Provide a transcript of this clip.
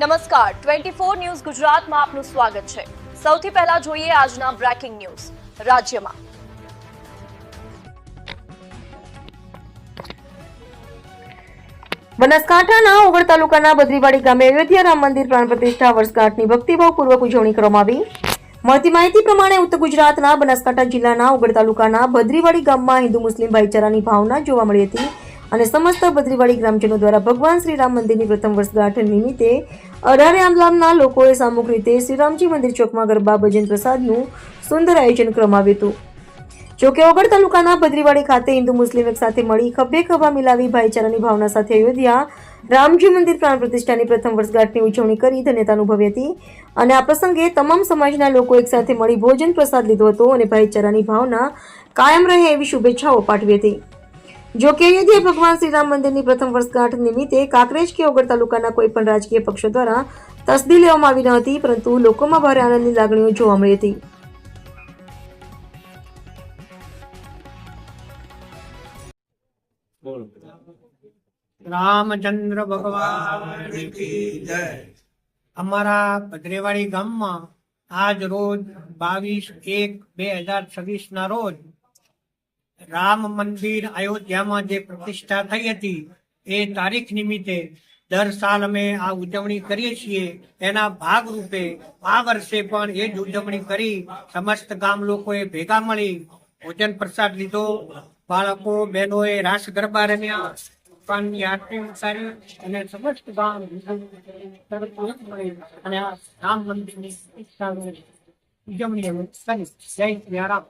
નમસ્કાર. Twenty four news ગુજરાતમાં આપનું સ્વાગત છે. સૌથી પહેલા જોઈએ આજના બ્રેકિંગ ન્યૂઝ. રાજ્યમાં બનાસકાંઠાના ઓગળ તાલુકાના બદ્રીવાડી ગામે અયોધ્યા રામ મંદિર પ્રાણ પ્રતિષ્ઠા વર્ષગાંઠની ભક્તિભાવપૂર્વક ઉજવણી કરવામાં આવી. મળતી માહિતી પ્રમાણે ઉત્તર ગુજરાતના બનાસકાંઠા જિલ્લાના ઓગળ તાલુકાના બદ્રીવાડી ગામમાં હિન્દુ મુસ્લિમ ભાઈચારાની ભાવના જોવા મળી હતી. અને સમસ્ત બદ્રીવાડી ગ્રામજનો દ્વારા ભગવાન શ્રી રામ મંદિરની પ્રથમ વર્ષગાંઠ નિમિત્તે અઢારે આમલામના લોકોએ સામૂહિક રીતે શ્રીરામજી મંદિર ચોકમાં ગરબા, ભજન, પ્રસાદનું સુંદર આયોજન કરવામાં હતું. જોકે ઓગળ તાલુકાના બદ્રીવાડી ખાતે હિન્દુ મુસ્લિમ એક સાથે મળી ખભે ખભા મિલાવી ભાઈચારાની ભાવના સાથે અયોધ્યા રામજી મંદિર પ્રાણ પ્રતિષ્ઠાની પ્રથમ વર્ષગાંઠની ઉજવણી કરી ધન્યતા અનુભવી હતી અને આ પ્રસંગે તમામ સમાજના લોકો એક સાથે મળી ભોજન પ્રસાદ લીધો હતો અને ભાઈચારાની ભાવના કાયમ રહે એવી શુભેચ્છાઓ પાઠવી હતી. જોકે અયોધ્યા ભગવાન શ્રીરામ મંદિરની પ્રથમ વર્ષગાંઠ નિમિત્તે કાંકરેજ કે ઓગળ તાલુકાના કોઈ પણ રાજકીય પક્ષો દ્વારા તસદી લેવામાં આવી ન હતી, પરંતુ લોકોમાં ભારે આનંદની લાગણીઓ જોવા મળી હતી. રામચંદ્ર ભગવાન અમારા પદરેવાડી ગામમાં આજ રોજ બાવીસ એક બે હજાર છવ્વીસ ના રોજ રામ મંદિર અયોધ્યામાં જે પ્રતિષ્ઠા થઈ હતી, એ તારીખ નિમિત્તે દર સાલ અમે આ ઉજવણી કરીએ છીએ. એના ભાગરૂપે આ વર્ષે પણ એ જ ઉજવણી કરી સમસ્ત ગામ લોકોએ ભેગા મળી ભોજન પ્રસાદ લીધો. બાળકો, બહેનોએ રાસ ગરબા રમ્યા. ભગવાનની ઉજવણી જય રામ.